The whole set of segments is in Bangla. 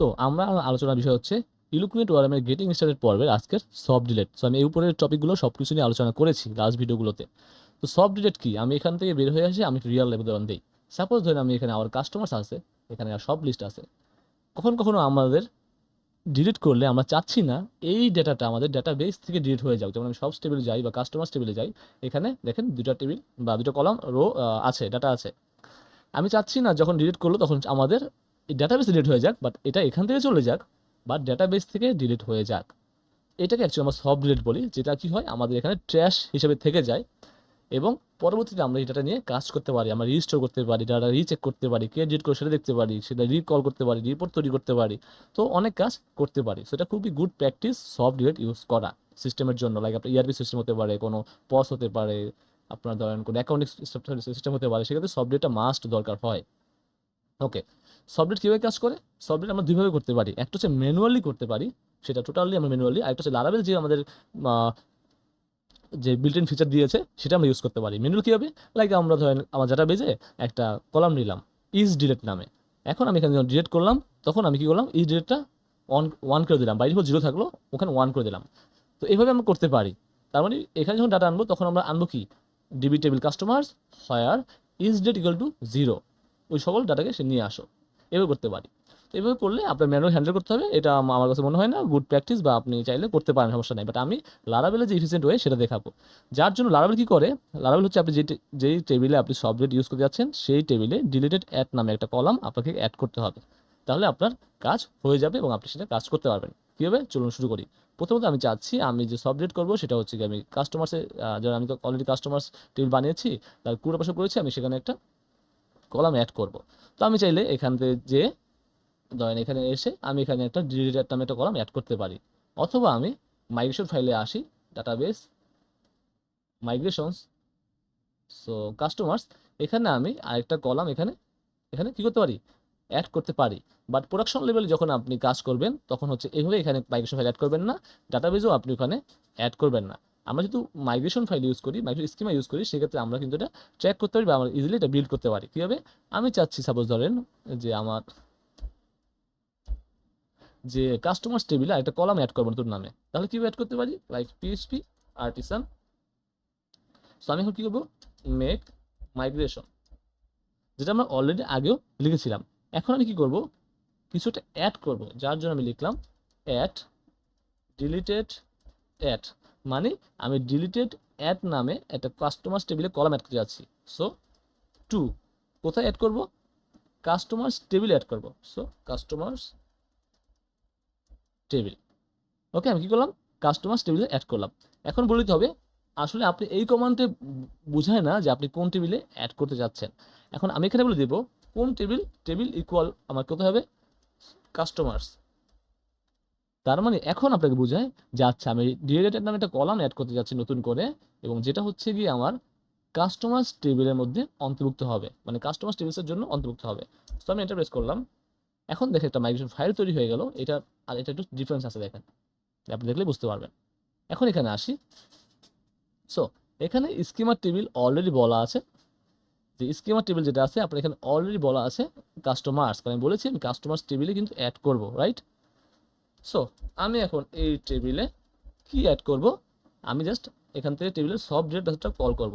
তো আমরা আলোচনার বিষয় হচ্ছে ইলুকুনেট ওয়ারামের গেটিং স্টার্টেড পর্বের আজকের সফট ডিলেট। সো আমি এই উপরের টপিকগুলো সব কিছু নিয়ে আলোচনা করেছি লাস্ট ভিডিওগুলোতে। তো সফট ডিলেট কি? আমি এখান থেকে বের হয়ে আসি, আমি রিয়েল উদাহরণ দিই। সাপোজ ধরেন আমি এখানে আমার কাস্টমার্স আছে, এখানে সব লিস্ট আছে। কখন কখনো আমাদের ডিলিট করলে আমরা চাচ্ছি না এই ডেটাটা আমাদের ডাটা বেস থেকে ডিলিট হয়ে যাক। যেমন আমি সব টেবিলে যাই বা কাস্টমার টেবিলে যাই, এখানে দেখেন দুটা টেবিল বা দুটো কলাম রো আছে ডাটা আছে। আমি চাচ্ছি না যখন ডিলিট করল তখন আমাদের ডাটাবেস ডিলিট হয়ে যাক বাট এটা এখান থেকে চলে যাক বা ডাটাবেস থেকে ডিলিট হয়ে যাক। এটাকে অ্যাকচুয়ালি আমরা সফট ডিলিট বলি, যেটা কি হয়, আমাদের এখানে ট্র্যাশ হিসেবে থেকে যায়, এবং পরবর্তীতে আমরা ডাটা নিয়ে কাজ করতে পারি, আমরা রিস্টোর করতে পারি ডাটা রিচেক করতে পারি কে ডিলিট করে সেটা দেখতে পারি, সেটা রিকল করতে পারি রিপোর্ট তৈরি করতে পারি, তো অনেক কাজ করতে পারি। সেটা খুবই good practice soft delete use করা সিস্টেমের জন্য লাইক আপনার ইআরপি সিস্টেম হতে পারে, কোনো পস হতে পারে, আপনার ধরেন কোনো অ্যাকাউন্টিং সিস্টেম হতে পারে, সেক্ষেত্রে সফট ডিলিটটা মাস্ট দরকার হয়। ওকে সফটওয়্যার কীভাবে কাজ করে? সফটওয়্যার আমরা দুইভাবে করতে পারি। একটা হচ্ছে ম্যানুয়ালি করতে পারি, সেটা টোটালি আমরা ম্যানুয়ালি আর একটা হচ্ছে লারাবেল যে আমাদের যে বিল্ট ইন ফিচার দিয়েছে, সেটা আমরা ইউজ করতে পারি। ম্যানুয়াল কী হবে লাইক আমরা ধরেন আমার যেটা বেজে একটা কলাম নিলাম ইজ ডিলেট নামে। এখন আমি এখানে যখন ডিলেট করলাম, তখন আমি কি করলাম? ইজ ডিলেটটা অন ওয়ান করে দিলাম। বাইরে জিরো থাকল, ওখানে ওয়ান করে দিলাম। তো এইভাবে আমরা করতে পারি। তার মানে এখানে যখন ডাটা আনব, তখন আমরা আনব কি? DB table customers where is date equal to zero ওই সকল ডাটাকে সে নিয়ে আসো। এভাবে করতে পারি। তো এভাবে করলে আপনার ম্যানুয়াল হ্যান্ডেল করতে হবে। এটা আমার কাছে মনে হয় না গুড প্র্যাকটিস বা আপনি চাইলে করতে পারেন, সমস্যা নেই। বাট আমি লারাবেলে যে ইফিসিয়েন্ট ওয়ে সেটা দেখাবো। যার জন্য লারাবেল কী করে? লারাবেল হচ্ছে আপনি যে যেই টেবিলে আপনি সফটওয়্যার ইউজ করতে যাচ্ছেন, সেই টেবিলে ডিলিটেড অ্যাড নামে একটা কলাম আপনাকে অ্যাড করতে হবে। তাহলে আপনার কাজ হয়ে যাবে এবং আপনি সেটা কাজ করতে পারবেন। কীভাবে চলুন শুরু করি। প্রথমত আমি চাচ্ছি, আমি যে সফটওয়্যার করব সেটা হচ্ছে আমি কাস্টমার্সে যারা আমি তো অলরেডি কাস্টমার্স টেবিল বানিয়েছি, তার পুরো পাশে করেছি, আমি সেখানে একটা কলাম অ্যাড করব। তো আমি চাইলে এখান থেকে যে ধরেন এখানে এসে আমি এখানে একটা ডিলিটেড নামে একটা কলাম অ্যাড করতে পারি। অথবা আমি মাইগ্রেশন ফাইলে আসি ডাটাবেস মাইগ্রেশনস সো কাস্টমার্স এখানে আমি আরেকটা কলাম এখানে এখানে কি করতে পারি? অ্যাড করতে পারি। বাট প্রোডাকশন লেভেলে যখন আপনি কাজ করবেন, তখন হচ্ছে এইভাবে এখানে মাইগ্রেশন ফাইল অ্যাড করবেন না ডাটাবেজও আপনি ওখানে অ্যাড করবেন না। আমরা যেহেতু মাইগ্রেশন ফাইল ইউজ করি মাইগ্রেশন স্কিমা ইউজ করি, সেক্ষেত্রে আমরা কিন্তু এটা ট্র্যাক করতে পারি বা আমরা ইজিলি এটা বিল্ড করতে পারি। কীভাবে আমি চাচ্ছি সাপোজ ধরেন যে আমার যে কাস্টমার্স টেবিলে একটা কলাম অ্যাড করব নতুন নামে। তাহলে কীভাবে অ্যাড করতে পারি? লাইক পিএইচপি আর্টিসান সো আমি এখন কী করব? মেক মাইগ্রেশন যেটা আমরা অলরেডি আগেও লিখেছিলাম। এখন আমি কি করব? কিছুটা অ্যাড করব। যার জন্য আমি লিখলাম অ্যাড ডিলিটেড অ্যাড মানে আমি ডিলিটেড অ্যাড নামে একটা কাস্টমার্স টেবিলে কলাম অ্যাড করতে যাচ্ছি। সো টু কোথায় অ্যাড করব? কাস্টমার্স টেবিল অ্যাড করব। সো কাস্টমার্স টেবিল ওকে আমি কি করলাম? কাস্টমার্স টেবিলে অ্যাড করলাম। এখন বলে দিতে হবে, আসলে আপনি এই কমান্ডে বোঝায় না যে আপনি কোন টেবিলে অ্যাড করতে যাচ্ছেন। এখন আমি এখানে বলে দেব, কোন টেবিল টেবিল ইকুয়াল আমার কোথায় হবে? কাস্টমার্স তার মানে এখন আপনাকে বোঝায় যে আচ্ছা আমি ডিরেটেড নামে একটা কলাম অ্যাড করতে যাচ্ছি নতুন করে এবং যেটা হচ্ছে গিয়ে আমার কাস্টমার্স টেবিলের মধ্যে অন্তর্ভুক্ত হবে। মানে কাস্টমার্স টেবিলসের জন্য অন্তর্ভুক্ত হবে। তো আমি এটা প্রেস করলাম। এখন দেখে একটা মাইগ্রেশন ফাইল তৈরি হয়ে গেল। এটা, আর এটা একটু ডিফারেন্স আছে দেখেন। আপনি দেখলে বুঝতে পারবেন। এখন এখানে আসি। সো এখানে স্কিমার টেবিল অলরেডি বলা আছে। যে স্কিমার টেবিল যেটা আছে, আপনার এখানে অলরেডি বলা আছে কাস্টমার্স কারণ আমি বলেছি আমি কাস্টমার্স টেবিলে কিন্তু অ্যাড করব রাইট সো আমি এখন এই টেবিলে কি অ্যাড করব? আমি জাস্ট এখান থেকে টেবিলের সব ডেটা কল করব।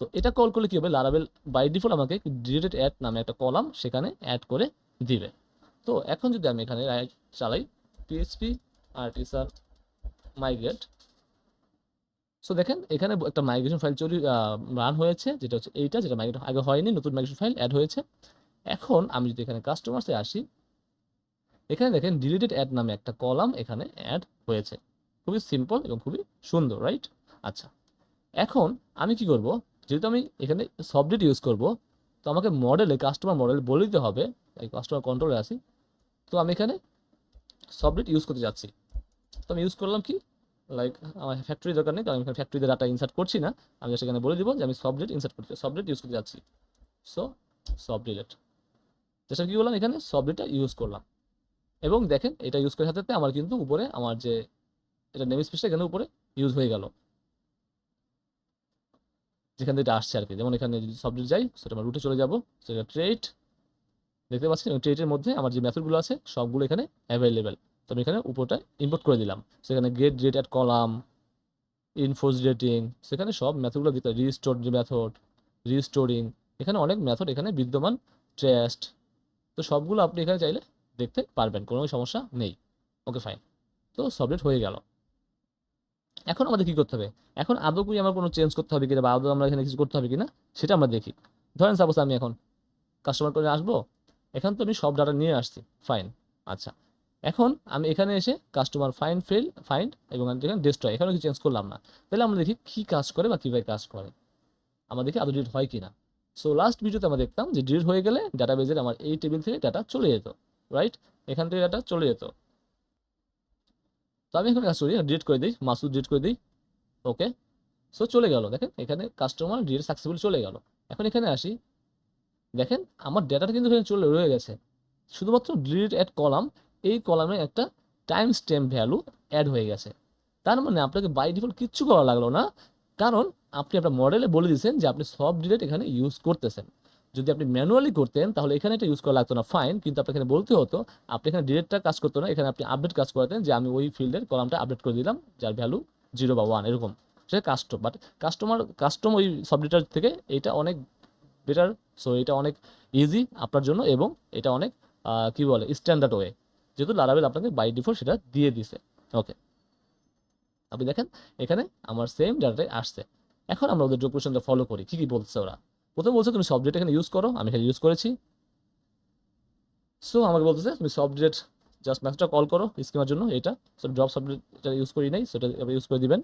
তো এটা কল করলে কী হবে? লারাবেল বাই ডিফল্ট আমাকে ডিরেটেড অ্যাড নামে একটা কলাম সেখানে অ্যাড করে দিবে। তো এখন যদি আমি এখানে চালাই পিএইচপি আর্টিসার মাইগ্রেট সো দেখেন, এখানে একটা মাইগ্রেশন ফাইল চলি রান হয়েছে, যেটা হচ্ছে এইটা, যেটা মাইগ্রেশন আগে হয়নি, নতুন মাইগ্রেশন ফাইল অ্যাড হয়েছে। এখন আমি যদি এখানে কাস্টমার্সে আসি এখানে দেখেন ডিলিটেড অ্যাড নামে একটা কলাম এখানে অ্যাড হয়েছে। খুবই সিম্পল এবং খুবই সুন্দর রাইট আচ্ছা এখন আমি কি করব? যেহেতু আমি এখানে সবডেট ইউজ করব, তো আমাকে মডেলে কাস্টমার মডেল বলে দিতে হবে। এই কাস্টমার কন্ট্রোলে আসি তো আমি এখানে সবডেট ইউজ করতে যাচ্ছি। তো আমি ইউজ করলাম কি? লাইক আমার ফ্যাক্টরি দরকার নেই, কারণ আমি ফ্যাক্টরিতে ডাটা ইনসার্ট করছি না। আমি সেখানে বলে দিব যে আমি সবডেট ইনসার্ট করছি সবডেট ইউজ করতে যাচ্ছি। সো সব ডিলেট যেটা কী করলাম? এখানে সবডেটটা ইউজ করলাম। এবং দেখেন এটা ইউজ করার সাথে সাথে আমার কিন্তু উপরে আমার যে এটা নেম স্পেসটা এখানে উপরে ইউজ হয়ে গেল। যেখান থেকে এটা আসছে আর কি। যেমন এখানে যদি সবজেক্ট যাই সেটা আমার রুটে চলে যাব। সেটা ট্রেড দেখতে পাচ্ছেন? ট্রেটের মধ্যে আমার যে মেথডগুলো আছে, সবগুলো এখানে অ্যাভেলেবেল তো আমি এখানে উপরটা ইম্পোর্ট করে দিলাম। সেখানে get rate at column infos rating সেখানে সব মেথডগুলো দিতে রিস্টোর যে মেথড রিস্টোরিং এখানে অনেক মেথড এখানে বিদ্যমান ট্রেস্ট তো সবগুলো আপনি এখানে চাইলে দেখতে পারবেন, কোনো সমস্যা নেই। ওকে ফাইন তো সবলেট হয়ে গেল। এখন আমাদের কি করতে হবে? এখন আদৌ কি আমার কোনো চেঞ্জ করতে হবে কিনা বা আদৌ আমরা এখানে কিছু করতে হবে কিনা, সেটা আমরা দেখি। ধরেন সাপোজ আমি এখন কাস্টমার করে আসব, এখান তো আমি সব ডাটা নিয়ে আসছি। ফাইন আচ্ছা। এখন আমি এখানে এসে কাস্টমার ফাইন ফেল ফাইন্ড এবং এখানে ডেস্ট্রয় এখানে কিছু চেঞ্জ করলাম না। তাহলে আমরা দেখি কী কাজ করে বা কীভাবে কাজ করে। আমরা দেখি আদৌ ডিলিট হয় কি না সো লাস্ট ভিডিওতে আমরা দেখতাম যে ডিলিট হয়ে গেলে ডাটাবেজের আমার এই টেবিল থেকে ডাটা চলে যেত। রাইট এখান থেকে ডাটা চলে যেত। তো আমি এখন কাজ করি ডিলিট করে দিই, মাসুদ ডিলিট করে দিই ওকে সো চলে গেল, দেখেন, এখানে কাস্টমার ডিলিট সাকসেসফুল চলে গেল। এখন এখানে আসি, দেখেন, আমার ডেটাটা কিন্তু এখানে চলে রয়ে গেছে। শুধুমাত্র ডিলিট অ্যাড কলাম এই কলামে একটা টাইম স্ট্যাম্প ভ্যালু অ্যাড হয়ে গেছে। তার মানে আপনাকে বাই ডিফল্ট কিচ্ছু করা লাগল না। কারণ আপনি আপনার মডেলে বলে দিয়েছেন যে আপনি সব ডিলেট এখানে ইউজ করতেছেন। যদি আপনি ম্যানুয়ালি করতেন, তাহলে এখানে এটা ইউজ করা লাগতো না। ফাইন কিন্তু আপনাকে এখানে বলতে হতো, আপনি এখানে ডিলেটটা কাজ করতো না। এখানে আপনি আপডেট কাজ করাতেন যে আমি ওই ফিল্ডের কলামটা আপডেট করে দিলাম, যার ভ্যালু জিরো বা ওয়ান এরকম। সেটা কাস্টম বাট কাস্টমার কাস্টম ওই সবডিটার থেকে এটা অনেক বেটার সো এটা অনেক ইজি আপনার জন্য এবং এটা অনেক কি বলে স্ট্যান্ডার্ড ওয়ে যেহেতু লারাবেল আপনাকে বাই ডিফল্ট সেটা দিয়ে দিছে। ওকে আপনি দেখেন, এখানে আমার সেম ডাটাটাই আসছে। এখন আমরা ওদের কোশ্চেনটা ফলো করি। কি কি বলছে ওরা? প্রথমে বলছে, তুমি সব ডেট এখানে ইউজ করো, আমি এখানে ইউজ করেছি। সো আমাকে বলতেছে, তুমি সব ডেট জাস্ট ম্যাথটা কল করো স্কিমার জন্য, এটা। সো ড্রপ সাবজেক্ট এটা ইউজ করি নাই, সেটা ইউজ করে দিবেন।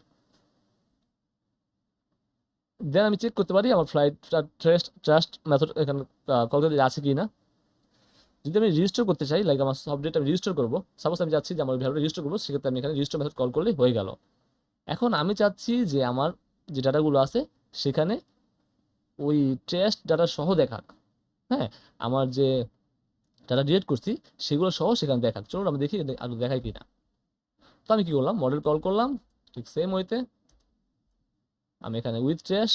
দেন আমি চেক করতে পারি, আমার ফ্লাইট ট্রাস্ট ট্রাস্ট মেথড এখানে কল করতে আছে কি না। যদি আমি রেজিস্টার করতে চাই লাইক আমার ডেটা আমি রেজিস্টার করব সাপোজ আমি চাচ্ছি যে আমার ভ্যালুটা রেজিস্টার করব, সেক্ষেত্রে আমি এখানে রেজিস্টার মেথড কল করলেই হয়ে গেল। এখন আমি চাচ্ছি যে আমার যে ডাটাগুলো আছে, সেখানে ওই ট্রেস্ট ডাটা সহ দেখাক। হ্যাঁ আমার যে ডাটা ডিলিট করছি, সেগুলো সহ সেখানে দেখাক। চলুন আমি দেখি আর দেখাই কি না তো আমি কি করলাম? মডেল কল করলাম, ঠিক সেম ওয়েতে আমি এখানে উইথ ট্রেশ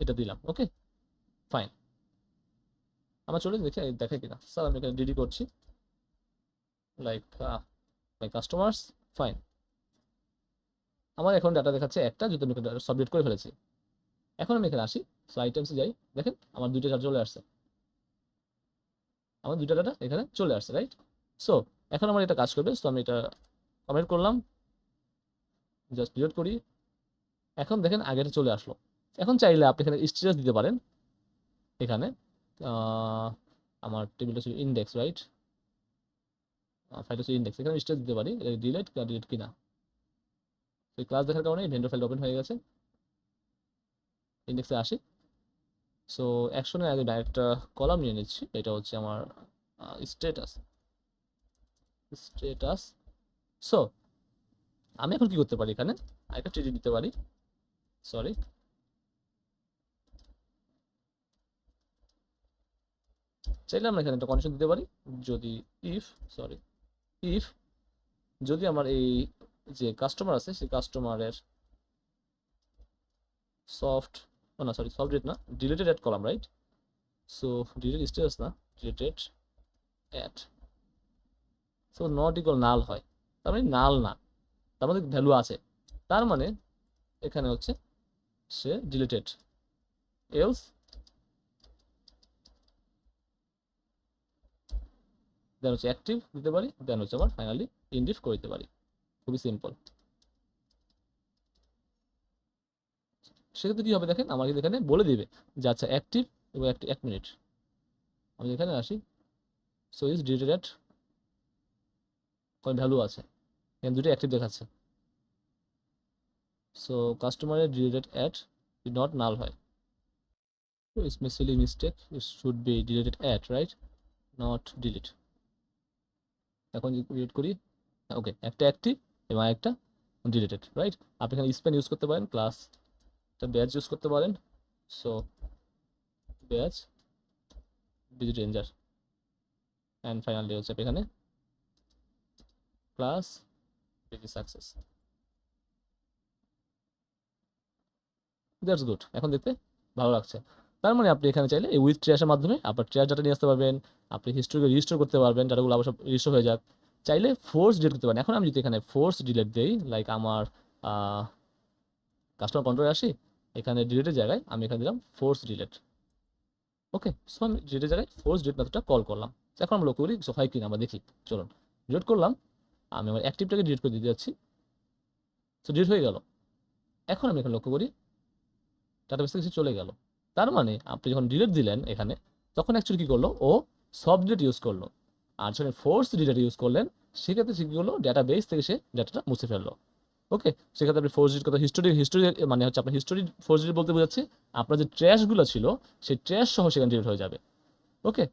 এটা দিলাম ওকে ফাইন আমার চলে দেখে দেখাই কিনা। স্যার, আমি এখানে ডিডি করছি। লাইক মাই কাস্টমার্স ফাইন আমার এখন ডাটা দেখাচ্ছে একটা যদি আমি সাবমিট করে ফেলেছি। এখন আমি এখানে আসি। সো আইটেমসে যাই। দেখেন, আমার দুইটা ডাটা চলে আসছে। আমার দুইটা ডাটা এখানে চলে আসছে রাইট সো এখন আমার এটা কাজ করবে। সো আমি এটা কমেন্ট করলাম। জাস্ট ডিলিট করি। এখন দেখেন আগেটা চলে আসলো। এখন চাইলে আপনি এখানে স্টেটাস দিতে পারেন। এখানে আমার টেবিলটা ছিল ইন্ডেক্স রাইট ফাইলটা ছিল ইন্ডেক্স এখানে স্টেটাস দিতে পারি। ডিলেট ডিলেট কিনা। তো ক্লাস দেখার কারণে ভেন্ডর ফাইল ওপেন হয়ে গেছে। ইন্ডেক্সে আসি। সো অ্যাকশনের আগে ডাইরেক্ট কলাম নিয়ে নিচ্ছি। এটা হচ্ছে আমার স্টেটাস স্টেটাস সো আমি এখন কি করতে পারি এখানে? আরেকটা টিডি দিতে পারি। সরি চাইলে আমরা এখানে একটা কন্ডিশন দিতে পারি। যদি ইফ সরি ইফ যদি আমার এই যে কাস্টমার আছে, সেই কাস্টমারের সফট ও না সরি সফট ডেট না deleted add column right so delete status না deleted add so not equal null হয়। তার মানে নাল না। তার মধ্যে ভ্যালু আছে। তার মানে এখানে হচ্ছে সে ডিলিটেড এলস দেন হচ্ছে অ্যাক্টিভ দিতে পারি দেন হচ্ছে আবার ফাইনালি ইনডিফ করে দিতে পারি। খুবই সিম্পল সেক্ষেত্রে কী হবে দেখেন? আমাকে এখানে বলে দিবে যে আচ্ছা অ্যাক্টিভ এবং এক মিনিট আমি এখানে আসি। সো ইজ ডিলিটেড অ্যাট কোন ভ্যালু আছে। এখানে দুটো অ্যাক্টিভ দেখাচ্ছে। সো কাস্টমারের deleted add did not null হয়। My silly mistake. It should be deleted at, right? Not delete. এখন ডিলিট করি ওকে একটা অ্যাক্টিভ এবং একটা ডিলেটেড রাইট আপনি এখানে স্পেন ইউজ করতে পারেন প্লাস একটা ব্যাচ ইউজ করতে পারেন। So batch digit ranger and finally হচ্ছে এখানে। Plus DG success that's good এখন দেখতে ভালো লাগছে। তার মানে আপনি এখানে চাইলে এই উইথ ট্র্যাশের মাধ্যমে আপনার ট্র্যাশ ডাটা নিয়ে আসতে পারবেন, আপনি হিস্ট্রিকে রিস্টোর করতে পারবেন ডাটাগুলো আবার সব রিস্টোর হয়ে যাক। চাইলে ফোর্স ডিলিট করতে পারেন। এখন আমি যদি এখানে ফোর্স ডিলিট দিই লাইক আমার কাস্টমার কন্ট্রোলে আসি এখানে ডিলেটের জায়গায় আমি এখানে দিলাম ফোর্স ডিলেট ওকে সো আমি ডিলিটের জায়গায় ফোর্স ডিলিট মেথডটা কল করলাম। এখন আমরা লক্ষ্য করি হয় কিনা আমরা দেখি। চলুন ডিলেট করলাম। আমি আমার অ্যাক্টিভটাকে ডিলিট করে দিতে যাচ্ছি। সো ডিলিট হয়ে গেল। এখন আমি এখানে লক্ষ্য করি ডাটাবেস থেকে চলে গেল। তার মানে আপনি যখন ডিলেট দিলেন এখানে, তখন অ্যাকচুয়ালি কী করল? ও সব ডিলিট ইউজ করল। আর যখন ফোর্স ডিলিট ইউজ করলেন, সেক্ষেত্রে সে কী করল? ডাটাবেস থেকে সে ডাটাটা মুছে ফেলল। ওকে সেক্ষেত্রে আপনি ফোর জির কথা হিস্টোরি হিস্টোরি মানে হচ্ছে আপনার হিস্টোরি ফোর্স ডিলিট বলতে বোঝাচ্ছে, আপনার যে ট্র্যাশগুলো ছিল, সেই ট্র্যাশ সহ সেখানে ডিলিট হয়ে যাবে। ওকে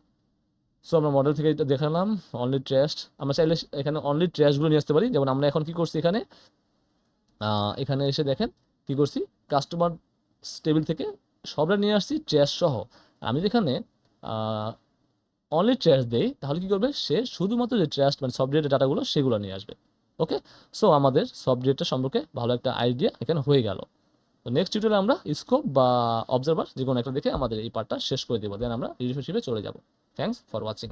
সো আমরা মডেল থেকে এটা দেখালাম অনলি ট্র্যাশ আমরা চাইলে এখানে অনলি ট্র্যাশগুলো নিয়ে আসতে পারি, যেমন আমরা এখন কি করছি এখানে? এখানে এসে দেখেন, কি করছি? কাস্টমার টেবিল থেকে সবটা নিয়ে আসছি ট্র্যাশ সহ। আমি যেখানে অনলি ট্র্যাশ দেই, তাহলে কি করবে? সে শুধুমাত্র যে ট্র্যাশ মানে ডেটের ডাটাগুলো সেগুলো নিয়ে আসবে। ওকে সো আমাদের সব ডেটটা সম্পর্কে ভালো একটা আইডিয়া এখানে হয়ে গেল। তো নেক্সট টিউটোরিয়ালে আমরা স্কোপ বা অবজারভার যে কোনো একটা দেখে আমাদের এই পার্টটা শেষ করে দেবো। দেন আমরা রিলেশনশিপে চলে যাব। Thanks for watching